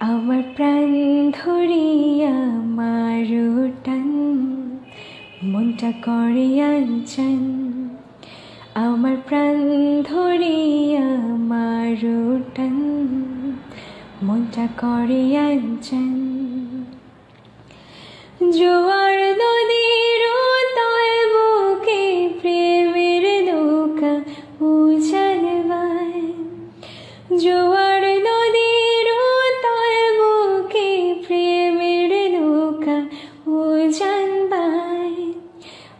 আমার প্রাণ ধরিয়া মারুটান মনটা করে আঞ্চন আমার প্রাণ ধরিয়া মারুটান মনটা করে আঞ্চন জোয়ার নদীর তল বুকে প্রেমের নৌকা উজানবায় জোয়ার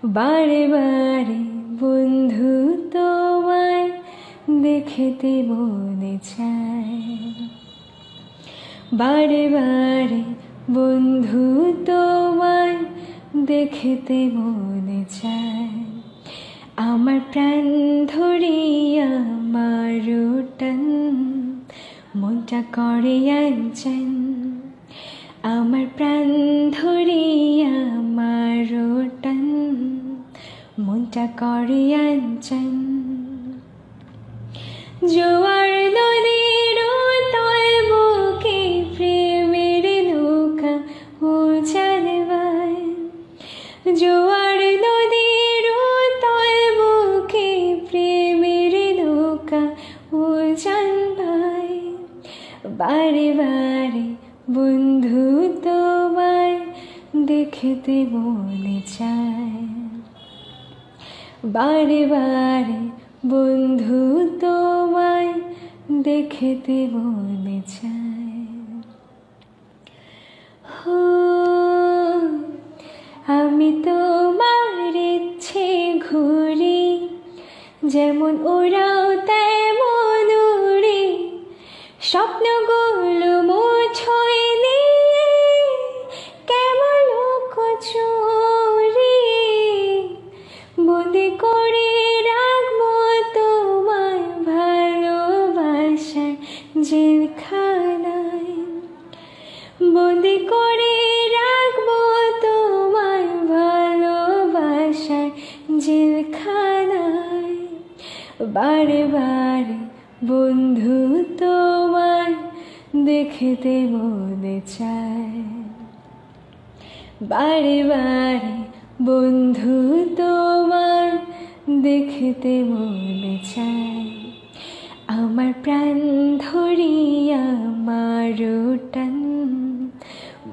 বারে বারে বন্ধু তোমায় দেখতে মনে চায়। বারে বারে বন্ধু তোমায় দেখতে মনে চায়। আমার প্রাণ ধরিয়া মারুটান মনটা করে আঞ্চন আমার প্রাণ ধরিয়া মনটা করে আঞ্চন জোয়ার নদীর তল বুকে প্রেমের নৌকা উজানবায় জোয়ার নদীর তল বুকে প্রেমের নৌকা উজানবায় বারে বারে বন্ধু তোমায় দেখতে মনে চায়। বারে বারে বন্ধু তোমায় দেখেতে মনে চায়। হো, আমি তোমার ইচ্ছে ঘুরি যেমন ওরাও তেমন উড়ি স্বপ্নগুলো মুছোয় জেলখানায় বন্দি করে রাখব তোমায় ভালোবাসার জেলখানায় বারে বারে বন্ধু তোমায় দেখতে মনে চায়। বারে বারে বন্ধু তোমার দেখতে মনে চায়। আমার প্রাণ ধরিয়া মারুটান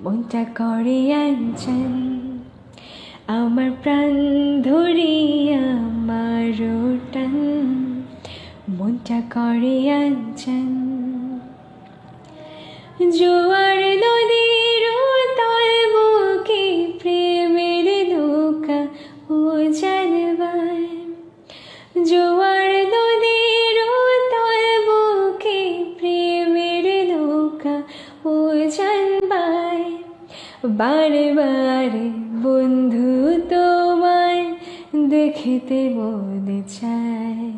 মনটা করে আঞ্চান আমার প্রাণ ধরিয়া মারুটান মনটা করে আঞ্চান জোয়ার বারে বারে বন্ধু তোমায় দেখিতে মনে চায়।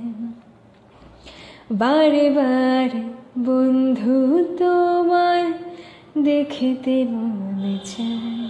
বারে বারে বন্ধু তোমায় দেখিতে মনে চায়।